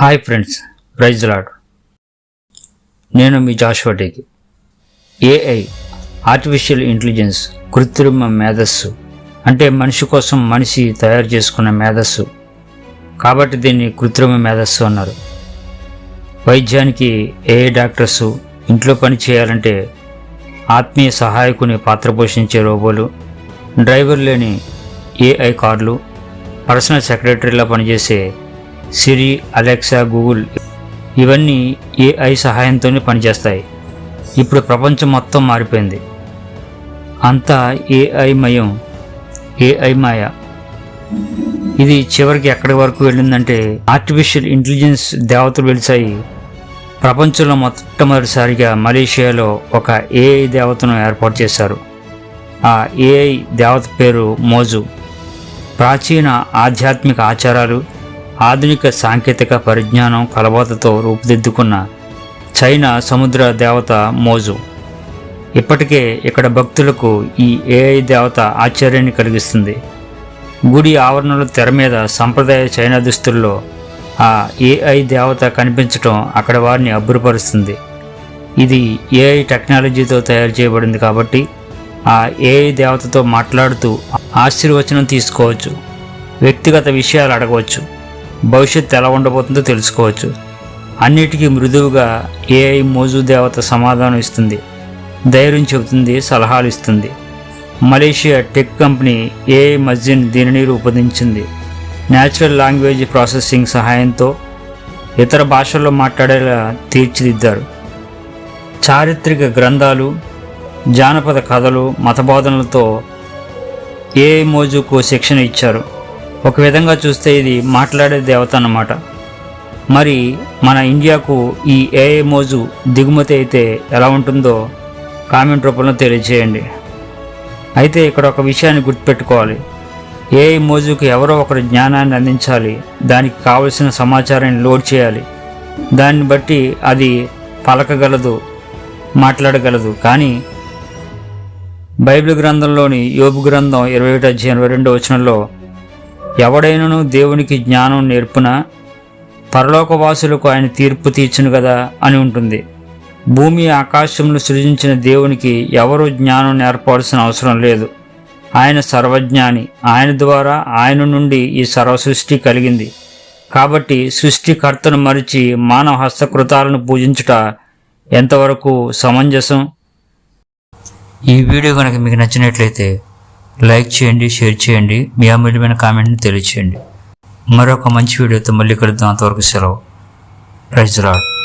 Hi friends praise lord నేను మీ జాషువాటికి ఏఐ ఆర్టిఫిషియల్ ఇంటెలిజెన్స్ కృత్రిమ మేధస్సు అంటే మనిషి కోసం మనిషి తయారు చేసుకున్న మేధస్సు. కాబట్టి దీన్ని కృత్రిమ మేధస్సు అన్నారు. వైద్యానికి ఏఐ డాక్టర్సు ఇంట్లో పని చేయాలంటే ఆత్మీయ సహాయకుని పాత్ర పోషించే రోబోలు డ్రైవర్ లేని ఏఐ కార్లు పర్సనల్ సెక్రటరీలా పనిచేసే సిరి అలెక్సా గూగుల్ ఇవన్నీ ఏఐ సహాయంతోనే పనిచేస్తాయి. ఇప్పుడు ప్రపంచం మొత్తం మారిపోయింది. అంతా ఏఐ మయం ఏఐ మాయ. ఇది చివరికి ఎక్కడి వరకు వెళ్ళిందంటే ఆర్టిఫిషియల్ ఇంటెలిజెన్స్ దేవతలు వెలిసాయి ప్రపంచంలో మొట్టమొదటిసారిగా మలేషియాలో ఒక ఏఐ దేవతను ఏర్పాటు చేశారు. ఆ ఏఐ దేవత పేరు మోజు. ప్రాచీన ఆధ్యాత్మిక ఆచారాలు ఆధునిక సాంకేతిక పరిజ్ఞానం కలబోతతో రూపుదిద్దుకున్న చైనా సముద్ర దేవత మోజు. ఇప్పటికే ఇక్కడ భక్తులకు ఈ ఏఐ దేవత ఆశ్చర్యాన్ని కలిగిస్తుంది. గుడి ఆవరణల తెర మీద సంప్రదాయ చైనా దుస్తుల్లో ఆ ఏఐ దేవత కనిపించటం అక్కడ వారిని అబ్బురపరుస్తుంది. ఇది ఏఐ టెక్నాలజీతో తయారు చేయబడింది కాబట్టి ఆ ఏఐ దేవతతో మాట్లాడుతూ ఆశీర్వచనం తీసుకోవచ్చు. వ్యక్తిగత విషయాలు అడగవచ్చు. భవిష్యత్తు ఎలా ఉండబోతుందో తెలుసుకోవచ్చు. అన్నిటికీ మృదువుగా ఏఐ మోజు దేవత సమాధానం ఇస్తుంది. ధైర్యం చెబుతుంది సలహాలు ఇస్తుంది. మలేషియా టెక్ కంపెనీ ఏఐ మజిన్ దీనిని రూపొందించింది. న్యాచురల్ లాంగ్వేజ్ ప్రాసెసింగ్ సహాయంతో ఇతర భాషల్లో మాట్లాడేలా తీర్చిదిద్దారు. చారిత్రక గ్రంథాలు జానపద కథలు మతబోధనలతో ఏఐ మోజుకు శిక్షణ ఇచ్చారు. ఒక విధంగా చూస్తే ఇది మాట్లాడే దేవత అన్నమాట. మరి మన ఇండియాకు ఈ ఏఐ మోజు దిగుమతి అయితే ఎలా ఉంటుందో కామెంట్ రూపంలో తెలియజేయండి. అయితే ఇక్కడ ఒక విషయాన్ని గుర్తుపెట్టుకోవాలి. ఏఐ మోజుకు ఎవరో ఒకరు జ్ఞానాన్ని అందించాలి. దానికి కావలసిన సమాచారాన్ని లోడ్ చేయాలి. దాన్ని బట్టి అది పలకగలదు మాట్లాడగలదు. కానీ బైబిల్ గ్రంథంలోని యోబు గ్రంథం ఇరవై ఒకటి అధ్యాయం ఇరవై రెండో వచనంలో ఎవడైనను దేవునికి జ్ఞానం నేర్పున పరలోకవాసులకు ఆయన తీర్పు తీర్చును కదా అని ఉంటుంది. భూమి ఆకాశములు సృజించిన దేవునికి ఎవరు జ్ఞానం నేర్పాల్సిన అవసరం లేదు. ఆయన సర్వజ్ఞాని. ఆయన ద్వారా ఆయన నుండి ఈ సర్వ సృష్టి కలిగింది. కాబట్టి సృష్టికర్తను మరిచి మానవ హస్తకృతాలను పూజించుట ఎంతవరకు సమంజసం? ఈ వీడియో కనుక మీకు నచ్చినట్లయితే లైక్ చేయండి షేర్ చేయండి మీ అమూల్యమైన కామెంట్ని తెలియచేయండి. మరొక మంచి వీడియోతో మళ్ళీ కలుద్దాం. అంతవరకు సెలవు. Praise lord